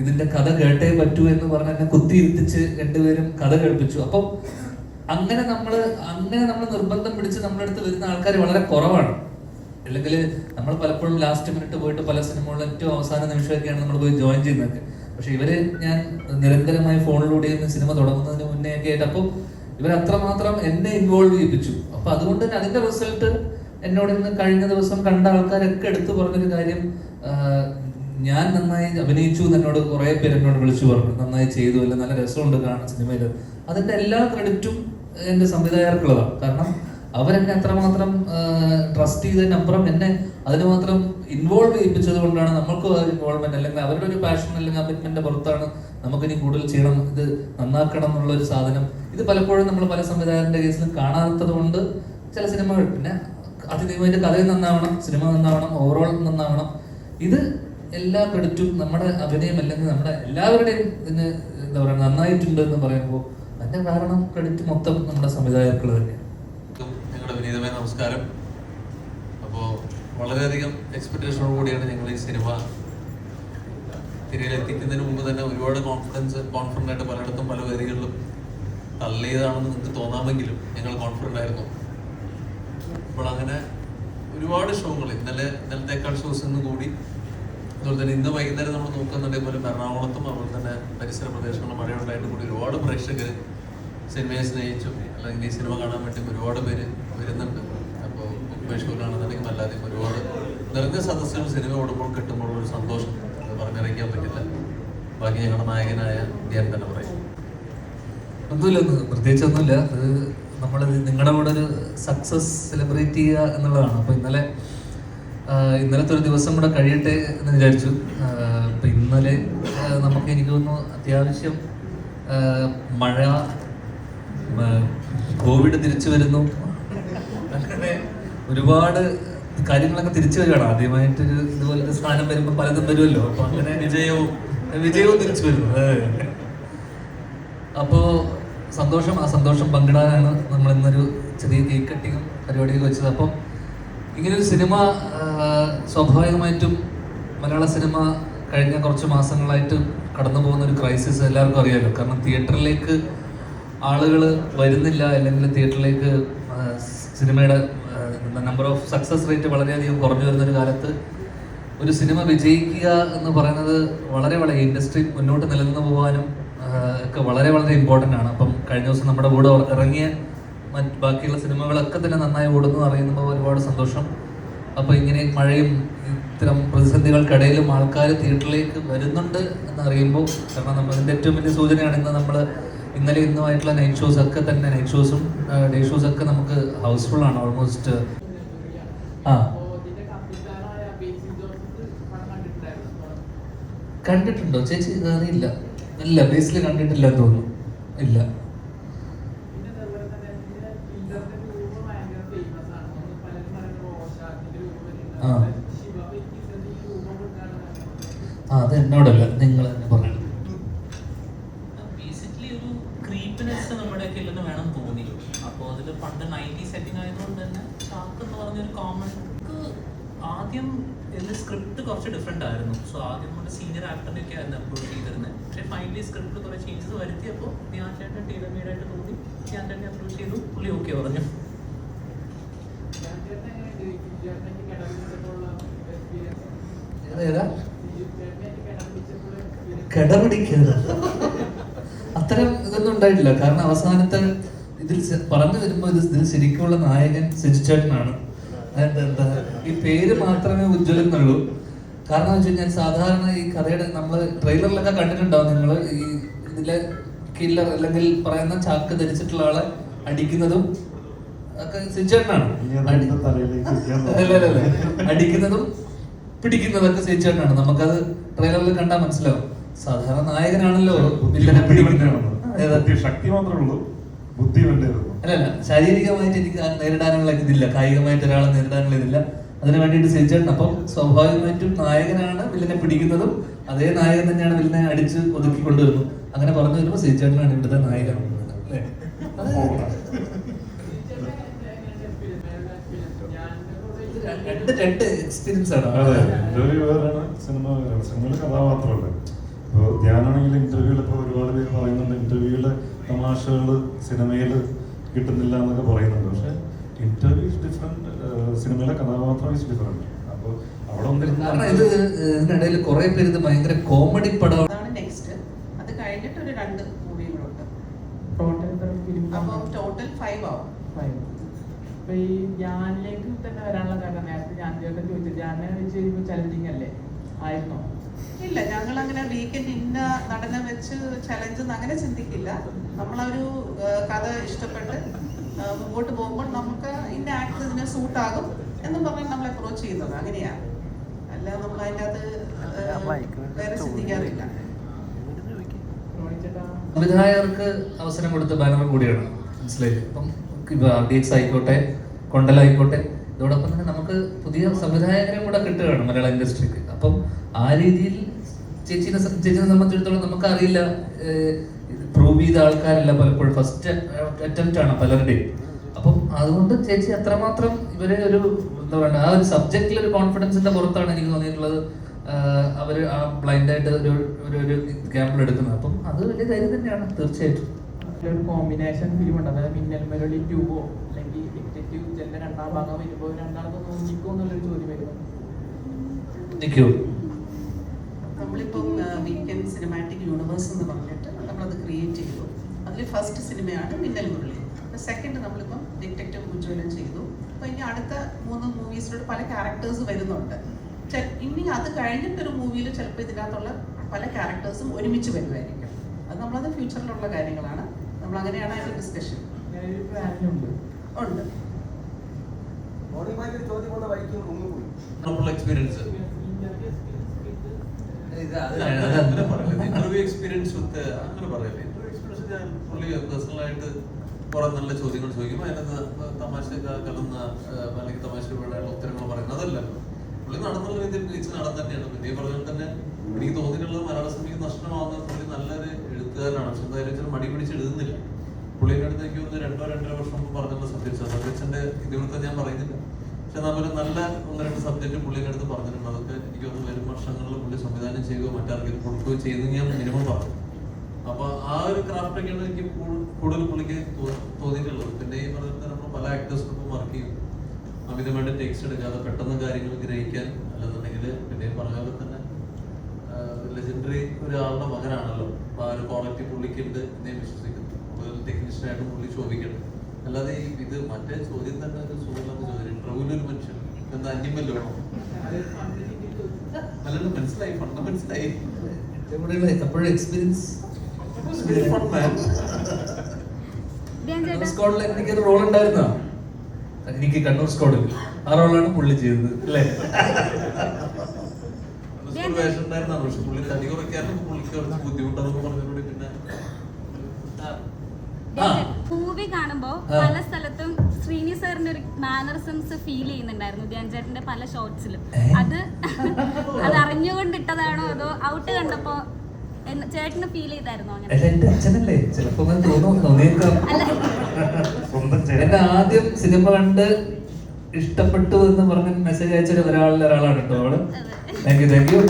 ഇതിന്റെ കഥ കേട്ടേ പറ്റൂ എന്ന് പറഞ്ഞ എന്നെ കുത്തി ഇരുത്തിച്ച് രണ്ടുപേരും കഥ കേൾപ്പിച്ചു. അപ്പം അങ്ങനെ നമ്മൾ അങ്ങനെ നമ്മൾ നിർബന്ധം പിടിച്ച് നമ്മുടെ അടുത്ത് വരുന്ന ആൾക്കാർ വളരെ കുറവാണ്. അല്ലെങ്കിൽ നമ്മൾ പലപ്പോഴും ലാസ്റ്റ് മിനിറ്റ് പോയിട്ട് പല സിനിമകളിലും ഏറ്റവും അവസാന നിമിഷമൊക്കെയാണ് നമ്മൾ പോയി ജോയിൻ ചെയ്യുന്നത് പക്ഷെ ഇവർ ഞാൻ നിരന്തരമായി ഫോണിലൂടെ സിനിമ തുടങ്ങുന്നതിന് മുന്നേ ഒക്കെ ആയിട്ട് അപ്പോൾ ഇവർ അത്രമാത്രം എന്നെ ഇൻവോൾവ് ചെയ്യിപ്പിച്ചു. അപ്പൊ അതുകൊണ്ട് തന്നെ അതിന്റെ റിസൾട്ട് എന്നോട് ഇന്ന് കഴിഞ്ഞ ദിവസം കണ്ട ആൾക്കാരൊക്കെ എടുത്തു പറഞ്ഞൊരു കാര്യം ഞാൻ നന്നായി അഭിനയിച്ചു എന്നോട് കുറെ പേര് എന്നോട് വിളിച്ചു പറഞ്ഞു. നന്നായി ചെയ്തു അല്ല നല്ല രസമുണ്ട് കാണാൻ സിനിമയിൽ അതിന്റെ എല്ലാ ക്രെഡിറ്റും എന്റെ സംവിധായകർക്കുള്ളതാണ്. കാരണം അവരെന്നെ അത്രമാത്രം ട്രസ്റ്റ് ചെയ്തതിനപ്പുറം എന്നെ അതിന് മാത്രം ഇൻവോൾവ് ചെയ്യിപ്പിച്ചത് കൊണ്ടാണ് നമുക്ക് ഇൻവോൾവ്മെന്റ് അല്ലെങ്കിൽ അവരുടെ ഒരു പാഷൻ അല്ലെങ്കിൽ കമ്മിറ്റ്മെന്റ് പുറത്താണ് നമുക്ക് ഇനി കൂടുതൽ ചെയ്യണം. ഇത് നന്നാക്കണം എന്നുള്ള ഒരു സാധനം. ഇത് പലപ്പോഴും നമ്മൾ പല സംവിധായകരുടെ കേസിലും കാണാത്തത് കൊണ്ട് ചില സിനിമകൾ പിന്നെ അതിഥിയുമായിട്ട് കഥയും നന്നാവണം സിനിമ നന്നാവണം ഓവറോൾ നന്നാവണം. ഇത് എല്ലാ ക്രെഡിറ്റും നമ്മുടെ അഭിനയം അല്ലെങ്കിൽ നമ്മുടെ എല്ലാവരുടെയും ഇതിന് എന്താ പറയുക നന്നായിട്ടുണ്ട് എന്ന് പറയുമ്പോൾ അതിന്റെ കാരണം ക്രെഡിറ്റ് മൊത്തം നമ്മുടെ സംവിധായകർക്ക് തന്നെയാണ്. ഞങ്ങളുടെ വിനീതമായ നമസ്കാരം. അപ്പോൾ വളരെയധികം എക്സ്പെക്ടേഷനോട് കൂടിയാണ് ഞങ്ങൾ ഈ സിനിമ തിരയിലെത്തിക്കുന്നതിന് മുമ്പ് തന്നെ ഒരുപാട് കോൺഫിഡൻസ് കോൺഫിഡന്റ് ആയിട്ട് പലയിടത്തും പല വേദികളിലും തള്ളിയതാണെന്ന് നിങ്ങൾക്ക് തോന്നാമെങ്കിലും ഞങ്ങൾ കോൺഫിഡന്റ് ആയിരുന്നു. അപ്പോൾ അങ്ങനെ ഒരുപാട് ഷോകൾ ഇന്നലെ ഇന്നലത്തേക്കാൾ ഷോസ് ഇന്ന് കൂടി. അതുപോലെ തന്നെ ഇന്ന് വൈകുന്നേരം നമ്മൾ നോക്കുന്നുണ്ടെങ്കിൽ പോലും എറണാകുളത്തും അതുപോലെ തന്നെ പരിസര പ്രദേശങ്ങളിലും മഴയുണ്ടായിട്ട് കൂടി ഒരുപാട് പ്രേക്ഷകർ സിനിമയെ സ്നേഹിച്ചും. അല്ലെങ്കിൽ ഈ സിനിമ കാണാൻ വേണ്ടി ഒരുപാട് പേര് വരുന്നുണ്ട്. അപ്പോൾ ബുക്ക് അല്ലാതെ ഒരുപാട് നിറഞ്ഞ സദസ്സുകൾ സിനിമ ഓടുമ്പോൾ കിട്ടുമ്പോൾ ഒരു സന്തോഷം. അത് പറഞ്ഞറിയിക്കാൻ പറ്റില്ല. ബാക്കി ഞങ്ങളുടെ നായകനായ ധ്യാൻ തന്നെ പറയും. ഒന്നുമില്ല പ്രത്യേകിച്ചൊന്നുമില്ല അത് നമ്മൾ നിങ്ങളുടെ കൂടെ ഒരു സക്സസ് സെലിബ്രേറ്റ് ചെയ്യുക എന്നുള്ളതാണ്. അപ്പോൾ ഇന്നലെ ഇന്നലത്തെ ഒരു ദിവസം കൂടെ കഴിയട്ടെ എന്ന് വിചാരിച്ചു. അപ്പം ഇന്നലെ നമുക്ക് എനിക്ക് തോന്നുന്നു അത്യാവശ്യം മഴ കോവിഡ് തിരിച്ചു വരുന്നു. അങ്ങനെ ഒരുപാട് കാര്യങ്ങളൊക്കെ തിരിച്ചു വരികയാണ്. ആദ്യമായിട്ടൊരു ഇതുപോലത്തെ സ്ഥാനം വരുമ്പോൾ പലതും വരുമല്ലോ. അപ്പൊ അങ്ങനെ വിജയവും വിജയവും തിരിച്ചു വരുന്നു. അതെ. സന്തോഷം ആ സന്തോഷം പങ്കിടാനാണ് നമ്മൾ ഇന്നൊരു ചെറിയ കേക്ക് കട്ടിങ്ങും വെച്ചത്. അപ്പം ഇങ്ങനൊരു സിനിമ സ്വാഭാവികമായിട്ടും മലയാള സിനിമ കഴിഞ്ഞ കുറച്ച് മാസങ്ങളായിട്ട് കടന്നു പോകുന്ന ഒരു ക്രൈസിസ് എല്ലാവർക്കും അറിയാമല്ലോ കാരണം തിയേറ്ററിലേക്ക് ആളുകൾ വരുന്നില്ല അല്ലെങ്കിൽ തിയേറ്ററിലേക്ക് സിനിമയുടെ നമ്പർ ഓഫ് സക്സസ് റേറ്റ് വളരെയധികം കുറഞ്ഞു വരുന്ന ഒരു കാലത്ത് ഒരു സിനിമ വിജയിക്കുക എന്ന് പറയുന്നത് വളരെ വളരെ ഇൻഡസ്ട്രി മുന്നോട്ട് നിലനിന്ന് പോകാനും ഒക്കെ വളരെ വളരെ ഇമ്പോർട്ടന്റ് ആണ്. അപ്പം കഴിഞ്ഞ ദിവസം നമ്മുടെ കൂടെ ഇറങ്ങിയ മറ്റ് ബാക്കിയുള്ള സിനിമകളൊക്കെ തന്നെ നന്നായി ഓടുന്നു അറിയുമ്പോൾ ഒരുപാട് സന്തോഷം. അപ്പോൾ ഇങ്ങനെ മഴയും ഇത്തരം പ്രതിസന്ധികൾക്കിടയിലും ആൾക്കാർ തിയേറ്ററിലേക്ക് വരുന്നുണ്ട് എന്നറിയുമ്പോൾ കാരണം നമ്മൾ ഇതിന്റെ ഏറ്റവും വലിയ സൂചനയാണ് ഇന്ന് നമ്മൾ ഇന്നലെ ഇന്നുമായിട്ടുള്ള നൈറ്റ് ഷോസ് ഒക്കെ തന്നെ നൈറ്റ് ഷോസും ഡേ ഷോസ് ഒക്കെ നമുക്ക് ഹൗസ്ഫുൾ ആണ് ഓൾമോസ്റ്റ് ആ. കണ്ടിട്ടുണ്ടോ? ചേച്ചി അറിയില്ല. ഇല്ല ബേസിൽ കണ്ടിട്ടില്ല എന്ന് തോന്നുന്നു. ഇല്ല. ആ. അത് തന്നെ ഇതിന്റെ ടീച്ചറിന്റെ രൂപം ഭയങ്കര ഫേമസ് ആണ് ഒന്ന് പലരും പറയുന്നത് റോഷ അതിന്റെ രൂപം ആ. വരുന്നുണ്ട് ശിവ ഈ രൂപം കൊടുക്കാണ് ആ അത് എന്നോടല്ല നിങ്ങൾ തന്നെ പറയണം ബേസിക്കലി ഒരു ക്രീപ്പിനെസ് നമ്മുടെ ഒക്കെ ഇല്ലെന്ന് വേണം തോന്നി അപ്പോൾ അതിൽ പണ്ട് നയന്റി സെറ്റിംഗ് ആയതുകൊണ്ട് തന്നെ ഷാർക്ക് എന്ന് പറഞ്ഞൊരു കോമൺ ആദ്യം ഇതിന്റെ സ്ക്രിപ്റ്റ് കുറച്ച് ഡിഫറെന്റ് ആയിരുന്നു. സോ ആദ്യം നമ്മുടെ സീനിയർ ആക്ടറിനൊക്കെ ആയിരുന്നു അപ്രോച്ച് ചെയ്തിരുന്നത് പക്ഷേ ഫൈനലി സ്ക്രിപ്റ്റ് കുറേ ചേഞ്ചസ് വരുത്തിയപ്പോൾ ഞാൻ ചേട്ടൻ ടൈലർ മെയ്ഡായിട്ട് തോന്നി. ഞാൻ തന്നെ അപ്രോച്ച് ചെയ്തു. പുള്ളി ഓക്കെ പറഞ്ഞു. കിടപിടിക്കരുത്. അത്തരം ഇതൊന്നും ഉണ്ടായിട്ടില്ല. കാരണം അവസാനത്തെ ഇതിൽ പറഞ്ഞു വരുമ്പോ ഇത് ശരിക്കുള്ള നായകൻ സിജുചേട്ടനാണ്. അതെന്താ എന്താ ഈ പേര് മാത്രമേ ഉജ്ജ്വലെന്നുള്ളൂ. കാരണം എന്ന് വെച്ച് കഴിഞ്ഞാൽ സാധാരണ ഈ കഥയുടെ നമ്മൾ ട്രെയിലറിലൊക്കെ കണ്ടിട്ടുണ്ടാവും നിങ്ങൾ ഈ ഇതിലെ കില്ലർ അല്ലെങ്കിൽ പറയുന്ന ചാക്ക് ധരിച്ചിട്ടുള്ള ആളെ അടിക്കുന്നതും ഒക്കെ അല്ല, അല്ല, അല്ല. അടിക്കുന്നതും പിടിക്കുന്നതൊക്കെ സിച്ചേട്ടനാണ് നമുക്കത് ട്രെയിലറിൽ കണ്ടാൽ മനസ്സിലാവും. സാധാരണ നായകനാണല്ലോ. വില്ലനെ പിടിക്കുന്നത്? ശക്തി മാത്രമേ ഉള്ളൂ. ബുദ്ധി വേണ്ടിയിരുന്നു അല്ലല്ല. ശാരീരികമായിട്ട് എനിക്ക് നേരിടാനുള്ള ഇതില്ല. കായികമായിട്ട് ഒരാളെ നേരിടാനുള്ള ഇതില്ല. അതിന് വേണ്ടിയിട്ട് സെഞ്ചേട്ടൻ അപ്പം സ്വാഭാവികമായിട്ടും നായകനാണ് വില്ലനെ പിടിക്കുന്നതും അതേ നായകൻ തന്നെയാണ് വില്ലനെ അടിച്ച് ഒതുക്കി കൊണ്ടുവരുന്നു അങ്ങനെ പറഞ്ഞു വരുമ്പോൾ സെഞ്ചേട്ടനാണ് ഇവിടുത്തെ നായകൻ. അല്ലേ? രണ്ട് രണ്ട് എക്സ്പീരിയൻസ് ഇന്റർവ്യൂവിൽ ഒരുപാട് പേര് പറയുന്നുണ്ട് ഇന്റർവ്യൂവിലെ തമാശകൾ സിനിമയിൽ കിട്ടുന്നില്ല എന്നൊക്കെ പറയുന്നുണ്ട്. പക്ഷെ ഇന്റർവ്യൂ ഇസ് ഡിഫറെന്റ് സിനിമയിലെ കഥാപാത്രം ഇസ് ഡിഫറെന്റ് അപ്പോൾ അവിടെ കാരണം ഇത് ഇതിനിടയിൽ കുറെ പേര് ഇത് ഭയങ്കര കോമഡി പടം അതാണ് നെക്സ്റ്റ് അത് കഴിഞ്ഞിട്ട് ഒരു രണ്ട് മൂവികളുണ്ട് ടോട്ടൽ എത്ര ഫിലിം അപ്പോൾ ടോട്ടൽ ഫൈവ് ആവും. അപ്പൊ ഈ ധ്യാനിലേക്ക് തന്നെ വരാനുള്ള കാരണം നേരത്തെ ഞാൻ ചേട്ടൻ ചോദിച്ചത് ധ്യാനെ വെച്ച് കഴിയുമ്പോൾ ചലഞ്ചിങ് അല്ലേ? ആയിരുന്നോ? ഇല്ല ഞങ്ങൾ അങ്ങനെ വീക്കെൻഡ് ഇന്ന നടനെ വെച്ച് ചലഞ്ച് അങ്ങനെ ചിന്തിക്കില്ല. നമ്മളൊരു കഥ ഇഷ്ടപ്പെട്ട് മുമ്പോട്ട് പോകുമ്പോൾ നമുക്ക് ഇന്ന ആക്ട് ഇതിനെ സൂട്ടാകും എന്ന് പറഞ്ഞ് നമ്മൾ അപ്രോച്ച് ചെയ്യുന്നത്. അങ്ങനെയാണ്. അല്ല നമ്മൾ അതിന്റെ അത് വേറെ ചിന്തിക്കാറില്ല. വിധായകർക്ക് സംവിധായകർക്ക് അവസരം കൊടുത്ത ബാനർ കൂടിയാണ് മനസ്സിലായി അപ്പം ഇപ്പൊ ആർ ഡി എക്സ് ആയിക്കോട്ടെ കൊണ്ടലായിക്കോട്ടെ ഇതോടൊപ്പം തന്നെ നമുക്ക് പുതിയ സംവിധായകരെ കൂടെ കിട്ടുകയാണ് മലയാള ഇൻഡസ്ട്രിക്ക് അപ്പം ആ രീതിയിൽ ചേച്ചിനെ ചേച്ചിനെ സംബന്ധിച്ചിടത്തോളം നമുക്കറിയില്ല പ്രൂവ് ചെയ്ത ആൾക്കാരല്ല പലപ്പോഴും. ഫസ്റ്റ് അറ്റംപ്റ്റ് ആണ് പലരുടെയും. അപ്പം അതുകൊണ്ട് ചേച്ചി അത്രമാത്രം ഇവരെ ഒരു എന്താ പറയുക ആ ഒരു സബ്ജക്റ്റിൽ ഒരു കോൺഫിഡൻസിന്റെ പുറത്താണ് എനിക്ക് തോന്നിയിട്ടുള്ളത് അവർ അവർ ആ ബ്ലൈൻഡ് ആയിട്ട് ഒരു ഒരു ഒരു ഗ്യാമ്പിൾ എടുക്കുന്നത്. അപ്പം അത് വലിയ കാര്യം തന്നെയാണ് തീർച്ചയായിട്ടും. ഒരു കോമ്പിനേഷൻ ഫിലിം ഉണ്ട്. അതായത് മിന്നൽ മെലഡി ട്യൂബോ അല്ലെങ്കിൽ ഡിറ്റക്റ്റീവ് ജെല്ലിന്റെ രണ്ടാം ഭാഗം വരുമ്പോൾ രണ്ടാമത് നോക്കിക്കോ എന്നുള്ളൊരു ചോദ്യം വരുന്നു. നമ്മളിപ്പം വീക്കെൻഡ് സിനിമാറ്റിക് യൂണിവേഴ്സ് എന്ന് പറഞ്ഞിട്ട് നമ്മളത് ക്രിയേറ്റ് ചെയ്തു. അതിൽ ഫസ്റ്റ് സിനിമയാണ് മിന്നൽ മുരളി. സെക്കൻഡ് നമ്മളിപ്പം ഡിറ്റക്റ്റീവ് ഉജ്ജ്വലം ചെയ്തു. അപ്പോൾ ഇനി അടുത്ത മൂന്ന് മൂവീസിലൂടെ പല ക്യാരക്ടേഴ്സ് വരുന്നുണ്ട്. ഇനി അത് കഴിഞ്ഞിട്ടൊരു മൂവിയിൽ ചിലപ്പോൾ ഇതിനകത്തുള്ള പല ക്യാരക്ടേഴ്സും ഒരുമിച്ച് വരുമായിരിക്കും അത് നമ്മളത് ഫ്യൂച്ചറിലുള്ള കാര്യങ്ങളാണ്. നമ്മൾ അങ്ങനെയാണ് അതിന്റെ ഡിസ്കഷൻ ഉണ്ട്. എക്സ്പീരിയൻസ് അങ്ങനെ പറയല്ലേ? ഇന്റർവ്യൂ എക്സ്പീരിയൻസ് വിത്ത് അങ്ങനെ പറയല്ലേ? ഇന്റർവ്യൂ എക്സ്പീരിയൻസ് ഞാൻ പുള്ളി പേഴ്സണലായിട്ട് കുറെ നല്ല ചോദ്യങ്ങൾ ചോദിക്കും. അതിനകത്ത് തമാശ കലർന്ന അല്ലെങ്കിൽ തമാശ വേളയുള്ള ഉത്തരങ്ങൾ പറയുന്നത് അതല്ല. പുള്ളി നടന്നുള്ള രീതിയിൽ തിരിച്ച് നടൻ തന്നെയാണ്. പിന്നെ പറഞ്ഞാൽ പറഞ്ഞ തന്നെ എനിക്ക് തോന്നിയിട്ടുള്ളത് മലയാള സിനിമയ്ക്ക് നഷ്ടമാകുന്ന പുള്ളി നല്ലൊരു എഴുത്തുകാരനാണ്. പക്ഷെ എന്തായാലും മടി പിടിച്ച് എഴുതുന്നില്ല. പുള്ളിയുടെ അടുത്തേക്ക് ഒന്ന് രണ്ടോ രണ്ടര വർഷം മുമ്പ് പറഞ്ഞുള്ള സത്യച്ച സബ്ജക്ട്സിന്റെ ഇതിവിടുത്തെ ഞാൻ പറയുന്നില്ല. പക്ഷെ നമ്മൾ നല്ല ഒന്ന് രണ്ട് സബ്ജക്റ്റ് പുള്ളിയുടെ അടുത്ത് പറഞ്ഞിട്ടുണ്ട്. അതൊക്കെ എനിക്ക് തോന്നുന്നു വരും വർഷങ്ങളിൽ പുള്ളി സംവിധാനം ചെയ്യുകയോ മറ്റാർക്കെങ്കിലും കൊടുക്കുകയോ ചെയ്തു ഞാൻ മിനിമം പറഞ്ഞു. അപ്പൊ ആ ഒരു ക്രാഫ്റ്റൊക്കെയാണ് എനിക്ക് കൂടുതൽ പുള്ളിക്ക് തോന്നിയിട്ടുള്ളത്. പിന്നെ ഈ പറഞ്ഞ നമ്മൾ പല ആക്ടേഴ്സിനൊപ്പം വർക്ക് ചെയ്യും. അമിതമായിട്ട് ടെക്സ്റ്റ് എടുക്കാതെ പെട്ടെന്ന് കാര്യങ്ങൾ ഗ്രഹിക്കാൻ. അല്ലെന്നുണ്ടെങ്കിൽ പിന്നെ പറഞ്ഞാലും തന്നെ ലെജൻഡറി ഒരാളുടെ മകനാണല്ലോ. അപ്പൊ ആ ഒരു ക്വാളിറ്റി പുള്ളിക്കുണ്ട് എന്നെ വിശ്വസിക്കുന്നു. ടെക്നീഷ്യനായിട്ട് പുള്ളി ശോഭിക്കണം അല്ലാതെ ഇത് മറ്റേ ചോദ്യം തന്നെ ഒരു സുഖമില്ലാത്ത ചോദ്യം ഒരു മനുഷ്യൻ. എന്താ അന്യമല്ലോ അല്ലാണ്ട് മനസ്സിലായി ഫണ്ട് മനസ്സിലായി എപ്പോഴും എക്സ്പീരിയൻസ് സ്ക്വാഡിൽ എനിക്കൊരു റോൾ ഉണ്ടായിരുന്നോ? എനിക്ക് കണ്ണൂർ സ്കോഡിൽ ആ റോളാണ് പുള്ളി ചെയ്തത്. അല്ലേ? വേഷം ഉണ്ടായിരുന്നാണ് പക്ഷെ പുള്ളി തടി കുറയ്ക്കാനൊക്കെ പുള്ളിക്ക് കുറച്ച് ബുദ്ധിമുട്ടാന്നൊക്കെ പറഞ്ഞതോടെ പിന്നെ. മൂവി കാണുമ്പോ. പല സാറിന്റെ ഒരു മാനറിസംസ് ഫീൽ ചെയ്യുന്നുണ്ടായിരുന്നു. ധ്യാൻ ചേട്ടന്റെ പല ഷോർട്സിലും? അത് അത് അറിഞ്ഞുകൊണ്ടിട്ടതാണോ അതോ ഔട്ട് കണ്ടപ്പോ ചേട്ടന് ഫീൽ ചെയ്തായിരുന്നോ അങ്ങനെ? എന്റെ ചിലപ്പോ എന്നെ ആദ്യം സിനിമ കണ്ട് ഇഷ്ടപ്പെട്ടു എന്ന് പറഞ്ഞ മെസ്സേജ് അയച്ച ഒരാളിൽ ഒരാളാണ് കേട്ടോ അവൾ. താങ്ക് യു താങ്ക് യു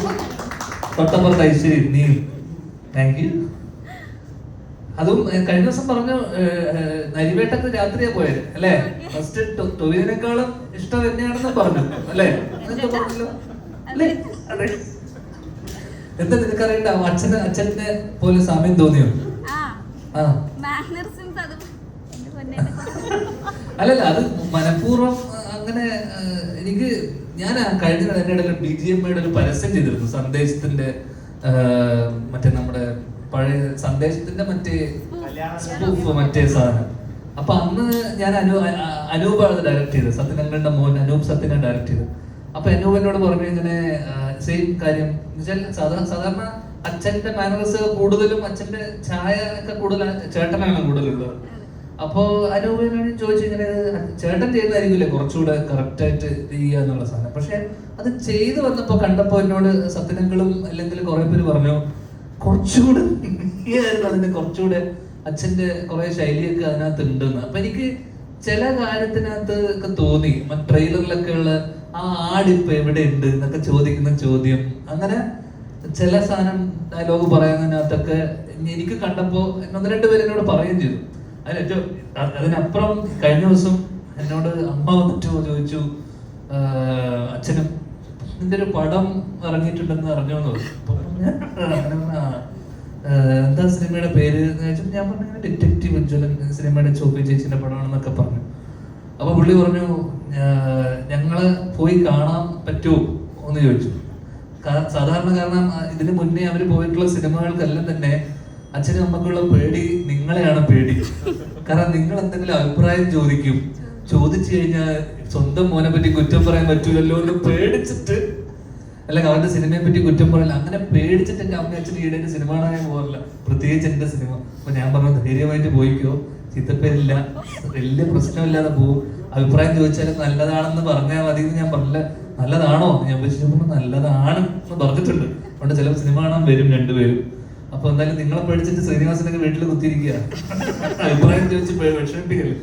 തൊട്ടപ്പുറത്ത് ഐശ്വര്യ നീ താങ്ക് യു അതും കഴിഞ്ഞ ദിവസം പറഞ്ഞു നരിവേട്ടത്തെ നരിവേട്ടക്ക് രാത്രിയാ പോയത് അല്ലേ? ഫസ്റ്റ് ടൊവിനേക്കാളും ഇഷ്ടം തന്നെയാണെന്ന് പറഞ്ഞു അല്ലേ? പറഞ്ഞല്ലോ അല്ലേ? എന്താ നിനക്കറിയണ്ട? അച്ഛന് അച്ഛന്റെ പോലെ സാമ്യം തോന്നിയോ? ആ. അല്ലല്ല അത് മനഃപൂർവം അങ്ങനെ എനിക്ക് ഞാൻ കഴിഞ്ഞ ഇടയിൽ ബി ജി എം ഒരു പരസ്യം ചെയ്തിരുന്നു സന്ദേശത്തിന്റെ മറ്റേ നമ്മുടെ പഴയ സന്ദേശത്തിന്റെ മറ്റേ spoof മറ്റേ സാധനം. അപ്പൊ അന്ന് ഞാൻ അനൂ അനൂപാണ് ഡയറക്ട് ചെയ്തത്. സത്യനങ്ങളുടെ മോൻ അനൂപ് സത്യനാണ് ഡയറക്ട് ചെയ്തത്. അപ്പൊ അനൂപ് എന്നോട് പറഞ്ഞു ഇങ്ങനെ സെയിം കാര്യം. സാധാരണ സാധാരണ അച്ഛന്റെ മാനറസ് കൂടുതലും അച്ഛന്റെ ചായ ഒക്കെ കൂടുതൽ ചേട്ടനാണ് കൂടുതലുള്ളത്. അപ്പോ അനൂപിനോട് ചോദിച്ചു ഇങ്ങനെ ചേട്ടൻ ചെയ്യുന്നതായിരിക്കില്ലേ കുറച്ചുകൂടെ കറക്റ്റ് ആയിട്ട് ചെയ്യുക എന്നുള്ള സാധനം. പക്ഷെ അത് ചെയ്തു വന്നപ്പോ കണ്ടപ്പോ എന്നോട് സത്യനങ്ങളും അല്ലെങ്കിൽ കുറെ പേര് പറഞ്ഞു കുറച്ചുകൂടെ ഭംഗിയായിരുന്നു അതിന്റെ കുറച്ചുകൂടെ അച്ഛന്റെ കുറെ ശൈലിയൊക്കെ അതിനകത്ത് ഉണ്ടെന്ന് അപ്പൊ എനിക്ക് ചില കാര്യത്തിനകത്ത് ഒക്കെ തോന്നി. ട്രെയിലറിലൊക്കെ ഉള്ള ആ ആടിപ്പ് എവിടെ ഉണ്ട് എന്നൊക്കെ ചോദിക്കുന്ന ചോദ്യം. അങ്ങനെ ചില സാധനം ഡയലോഗ് പറയുന്നതിനകത്തൊക്കെ എനിക്ക് കണ്ടപ്പോ ഒന്ന് രണ്ട് പേര് എന്നോട് പറയുകയും ചെയ്തു. അതിന് ഏറ്റവും അതിനപ്പുറം കഴിഞ്ഞ ദിവസം എന്നോട് അമ്മ വന്നിട്ട് ചോദിച്ചു "ആഹ് അച്ഛനും നിന്റെ ഒരു പടം ഇറങ്ങിയിട്ടുണ്ടെന്ന് അറിഞ്ഞു എന്ന് പറഞ്ഞു. അപ്പൊ ഞാൻ അങ്ങനെ പറഞ്ഞു, "ആ, ആഹ് എന്താ സിനിമയുടെ പേര് ഞാൻ പറഞ്ഞു ഡിറ്റക്റ്റീവ് ഉജ്ജ്വലൻ സിനിമയുടെ ചോപ്പി ചേച്ചിന്റെ പടമാണെന്നൊക്കെ പറഞ്ഞു. അപ്പൊ പുള്ളി പറഞ്ഞു "ആഹ് ഞങ്ങൾ പോയി കാണാൻ പറ്റുമോ എന്ന് ചോദിച്ചു. സാധാരണ കാരണം ഇതിന് മുന്നേ അവർ പോയിട്ടുള്ള സിനിമകൾക്കെല്ലാം തന്നെ അച്ഛനും അമ്മക്കുള്ള പേടി നിങ്ങളെയാണ് പേടി. കാരണം നിങ്ങൾ എന്തെങ്കിലും അഭിപ്രായം ചോദിക്കും. ചോദിച്ചു കഴിഞ്ഞാൽ സ്വന്തം മോനെ പറ്റി കുറ്റം പറയാൻ പറ്റൂലല്ലോ എന്ന് പേടിച്ചിട്ട്. അല്ലെങ്കിൽ അവരുടെ സിനിമയെ പറ്റി കുറ്റം പറയില്ല. അങ്ങനെ പേടിച്ചിട്ട് എന്റെ അമ്മ അച്ഛൻ ഈടെ സിനിമ കാണാൻ പോകാറില്ല. പ്രത്യേകിച്ച് എന്റെ സിനിമ. അപ്പൊ ഞാൻ പറഞ്ഞു ധൈര്യമായിട്ട് പോയിക്കോ. ചിത്തപ്പേരില്ല. വലിയ പ്രശ്നമില്ലാതെ പോകും അഭിപ്രായം ചോദിച്ചാൽ നല്ലതാണെന്ന് പറഞ്ഞാൽ മതി ഞാൻ പറഞ്ഞില്ല. നല്ലതാണോ? ഞാൻ ചോദിച്ചപ്പോൾ നല്ലതാണ് എന്ന് പറഞ്ഞിട്ടുണ്ട്. അതുകൊണ്ട് ചില സിനിമ കാണാൻ വരും രണ്ടുപേരും. അപ്പൊ എന്തായാലും നിങ്ങളെ പേടിച്ചിട്ട് ശ്രീനിവാസനൊക്കെ വീട്ടിൽ കുത്തിയിരിക്കുക അഭിപ്രായം ചോദിച്ച് വിഷമിപ്പിക്കല്ലേ?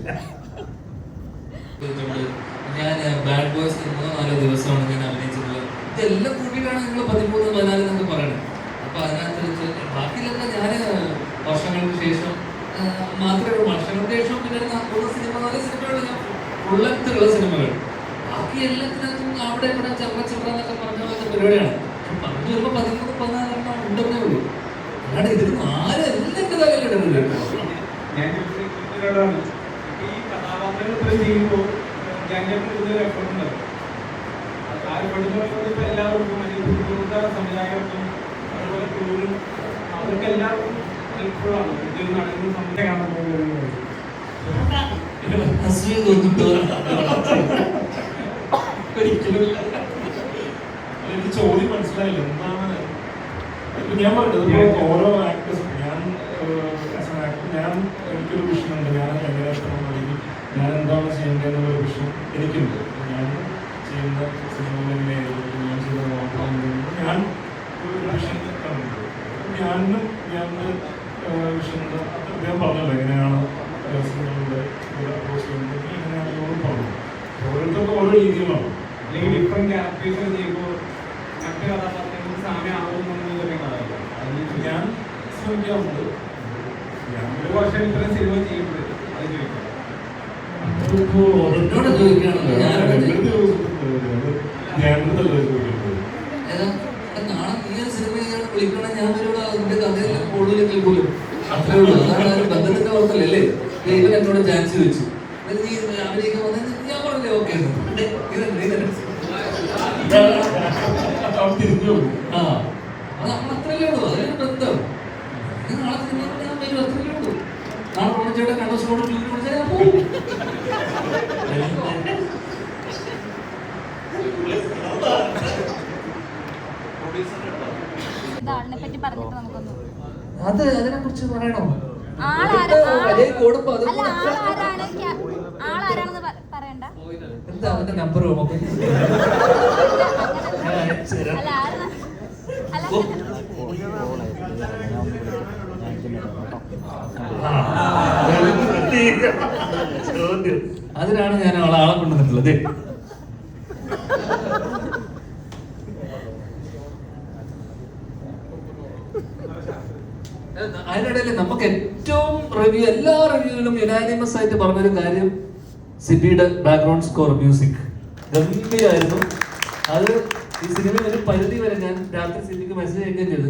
ഞാൻ ബാഡ് ബോയ്സ് മൂന്നോ നാലോ ദിവസമാണ് ഞാൻ ഇതെല്ലാം കൂട്ടിയിട്ടാണ് നിങ്ങൾ പതിമൂന്ന് പതിനാല് എന്നൊക്കെ പറയുന്നത് അപ്പോൾ അതിനകത്ത് ബാക്കിയിലൊക്കെ ഞാൻ വർഷങ്ങൾക്ക് ശേഷം മാത്രമേ ഉള്ളൂ. വർഷങ്ങൾക്ക് ശേഷം സിനിമ നാല് സിനിമകൾ ഞാൻ സിനിമകൾ ബാക്കി എല്ലാത്തിനകത്തും അവിടെ ഇവിടെ ചെറ ചെറ എന്നൊക്കെ പറഞ്ഞ പരിപാടിയാണ്. പക്ഷെ പറഞ്ഞു വരുമ്പോ പതിമൂന്ന് പതിനാലെണ്ണം ഉണ്ടെന്നേ ഉള്ളൂ. അല്ലാണ്ട് ഇതിന് ആരും എല്ലാം കേട്ടോ. ഞാൻ ഇതിനോടാണ് ഈ ഇത്രയും ചെയ്യുമ്പോൾ എല്ലാവർക്കും എനിക്ക് ചോദ്യം മനസ്സിലായില്ല. എന്താണ്? ഞാൻ പറഞ്ഞത് ഓരോ ആക്ടേഴ്സും ഞാൻ ഞാൻ എനിക്കൊരു വിഷയമുണ്ട് ഞാൻ ഞാൻ എന്താണ് ചെയ്യേണ്ടതെന്നുള്ള ഒരു വിഷയം എനിക്കുണ്ട്. ഞാൻ ചെയ്യുന്ന സിനിമകൾ എങ്ങനെയായിരിക്കും ഞാൻ ചെയ്യുന്ന നോക്കാം ഞാൻ ഒരു വിഷൻ കണ്ടിട്ടുണ്ട് ഞാനും ഞാൻ വിഷൻ അദ്ദേഹം പറഞ്ഞല്ലോ എങ്ങനെയാണ് സിനിമകളുടെ അപ്രോച്ച് ചെയ്യുന്നത് എങ്ങനെയാണ് പറഞ്ഞു ഓരോരുത്തർക്കും ഓരോ രീതികളാണ്. അല്ലെങ്കിൽ ഇപ്പം ക്യാരക്ടേഴ്സ് ചെയ്യുമ്പോൾ മറ്റു കഥാപാത്രങ്ങൾക്ക് സാമ്യമാകുമെന്നൊക്കെ പറയില്ല അത് ഞാൻ ശ്രമിക്കാറുണ്ട് ഞാൻ ഒരു വർഷം ഇത്രയും സിനിമ ചെയ്യുമ്പോഴേ അത് ചോദിക്കാം. എന്നോട് ചോദിക്കുകയാണല്ലോ ഞാനോട് ഞാൻ? നാളെ നീ ഒരു സിനിമ ചെയ്യാൻ വിളിക്കണം ഞാൻ വരുവാ അതിന്റെ കഥയെല്ലാം കൂടുതലെങ്കിൽ അത്രേ ഉള്ളൂ അതാണ് ഒരു ബന്ധത്തിന്റെ ഇവൻ എന്നോട് ചാൻസ് ചോദിച്ചു നീ അഭിനയിക്കാൻ വന്നത് ഞാൻ പറഞ്ഞില്ലേ ഓക്കെ ആ അത് അത്രയല്ലേ ഉള്ളൂ അതിനൊരു ബന്ധം നാളെ സിനിമ ഞാൻ വരും അത്രയല്ലേ ഉള്ളൂ നാളെ പ്രൊഡക്റ്റോടെ കണ്ടോസോട് വിളിച്ചാൽ ഞാൻ പോകും ഇതാളിനെ പറ്റി പറഞ്ഞിട്ട് നമുക്കൊന്ന് അത് അതിനെ കുറിച്ച് പറയണോ? എന്താ അവന്റെ നമ്പർ. ചോദ്യം. അതിനാണ് ഞാൻ അവളെ ആളെ കൊണ്ടുവന്നിട്ടുള്ളത്. അതിനിടയിൽ നമുക്ക് ഏറ്റവും റിവ്യൂ എല്ലാ റിവ്യൂവിലും യുനാനിമസ് ആയിട്ട് പറഞ്ഞൊരു കാര്യം സിബിയുടെ ബാക്ക്ഗ്രൗണ്ട് സ്കോർ മ്യൂസിക് ഗംഭീരായിരുന്നു. അത് ഈ സിനിമ ഒരു പരിധി വരെ ഞാൻ രാത്രി സിബിക്ക് മെസ്സേജ് അയക്കുകയും ചെയ്തു.